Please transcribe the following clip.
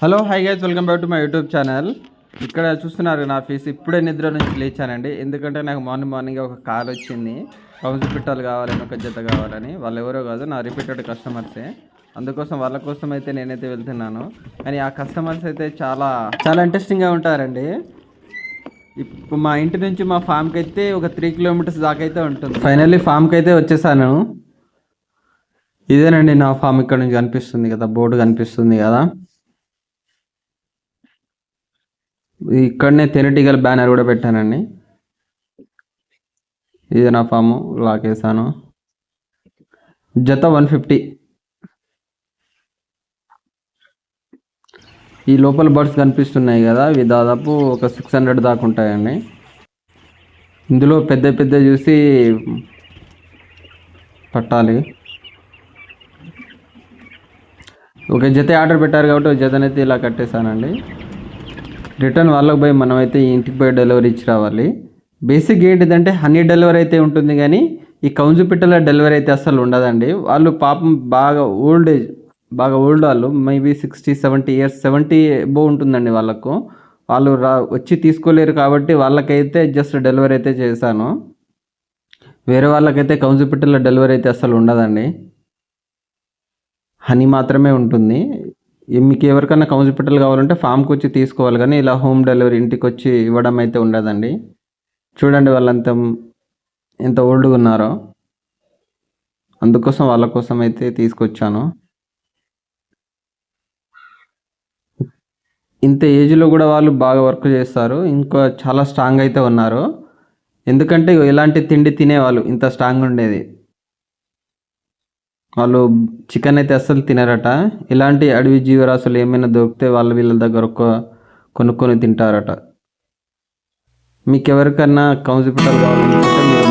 Hello hi guys welcome back to my YouTube channel ఇక్కడ చూస్తున్నారు నా ఫీస్ ఇప్పుడే నిద్ర నుంచి లేచానండి. ఎందుకంటే నాకు మార్నింగ్ మార్నింగ్ ఒక కాల్ వచ్చింది. కౌన్సిల్ పిట్టాలు కావాలని ఒక జత కావాలని. వాళ్ళు ఎవరో కాదు నా రిపీటెడ్ కస్టమర్సే అందుకోసం వాళ్ళ కోసం అయితే నేనైతే వెళ్తున్నాను. కానీ ఆ కస్టమర్స్ అయితే చాలా చాలా ఇంట్రెస్టింగ్గా ఉంటారండి. ఇప్పుడు మా ఇంటి నుంచి మా ఫామ్కి అయితే ఒక త్రీ కిలోమీటర్స్ దాకా అయితే ఉంటుంది. ఫైనల్లీ ఫామ్కి అయితే వచ్చేసాను. ఇదేనండి నా ఫామ్ ఇక్కడ నుంచి కనిపిస్తుంది కదా బోర్డు కనిపిస్తుంది కదా. ఇక్కడనే తేనెటీగల బ్యానర్ కూడా పెట్టానండి. ఇది నా ఫాము లాకేసాను జత వన్ ఫిఫ్టీ. ఈ లోపల బర్డ్స్ కనిపిస్తున్నాయి కదా ఇవి దాదాపు ఒక సిక్స్ హండ్రెడ్ దాకా ఉంటాయండి. ఇందులో పెద్ద పెద్ద చూసి పట్టాలి. ఒక జత ఆర్డర్ పెట్టారు కాబట్టి ఒక జతనైతే ఇలా కట్టేశానండి. రిటర్న్ వాళ్ళకి పోయి మనమైతే ఇంటికి పోయి డెలివరీ ఇచ్చి రావాలి. బేసిక్ ఏంటిదంటే హనీ డెలివరీ అయితే ఉంటుంది కానీ ఈ కౌజు పిట్టల డెలివరీ అయితే అస్సలు ఉండదండి. వాళ్ళు పాపం బాగా ఓల్డ్ ఏజ్ బాగా ఓల్డ్ వాళ్ళు maybe sixty seventy years seventy above ఉంటుందండి వాళ్ళకు. వాళ్ళు రా వచ్చి తీసుకోలేరు కాబట్టి వాళ్ళకైతే జస్ట్ డెలివరీ అయితే చేశాను. వేరే వాళ్ళకైతే కౌంజు పిట్టల డెలివరీ అయితే అసలు ఉండదండి. హనీ మాత్రమే ఉంటుంది. మీకు ఎవరికైనా కౌన్సిపిటల్ కావాలంటే ఫామ్కి వచ్చి తీసుకోవాలి కానీ ఇలా హోమ్ డెలివరీ ఇంటికి వచ్చి ఇవ్వడం అయితే ఉండదండి. చూడండి వాళ్ళంత ఎంత ఓల్డ్గా ఉన్నారో. అందుకోసం వాళ్ళ కోసం అయితే తీసుకొచ్చాను. ఇంత ఏజ్లో కూడా వాళ్ళు బాగా వర్క్ చేస్తారు. ఇంకా చాలా స్ట్రాంగ్ అయితే ఉన్నారు. ఎందుకంటే ఎలాంటి తిండి తినేవాళ్ళు ఇంత స్ట్రాంగ్ ఉండేది. వాళ్ళు చికెన్ అయితే అస్సలు తినరట. ఇలాంటి అడవి జీవరాశులు ఏమైనా దొరికితే వాళ్ళ వీళ్ళ దగ్గర ఒక కొనుక్కొని తింటారట. మీకు ఎవరికన్నా కౌన్సిపిటల్ కావాలనుకుంటే మీరు